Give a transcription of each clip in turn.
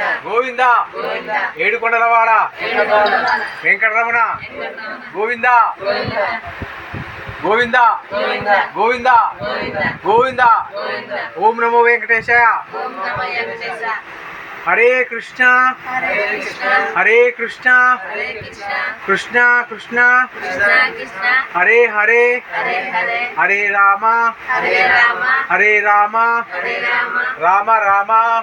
గోవింద. ఏడుకొండలవాడ. వెంకటరమణ. గోవింద. గోవింద. గోవింద. గోవింద. ఓం నమో వెంకటేశాయ. హరే కృష్ణ. హరే కృష్ణ. కృష్ణ. కృష్ణ. హరే హరే. హరే రామ. హరే రామ. రామ రామ.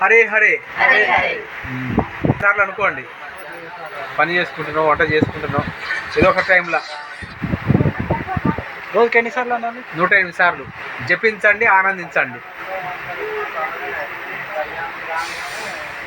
హరే హరే. సార్లు అనుకోండి పని చేసుకుంటున్నాం వంట చేసుకుంటున్నాం ఏదో ఒక టైంలో. రోజుకి ఎన్నిసార్లు అన్నాను నూట ఎనిమిది సార్లు. జపించండి ఆనందించండి.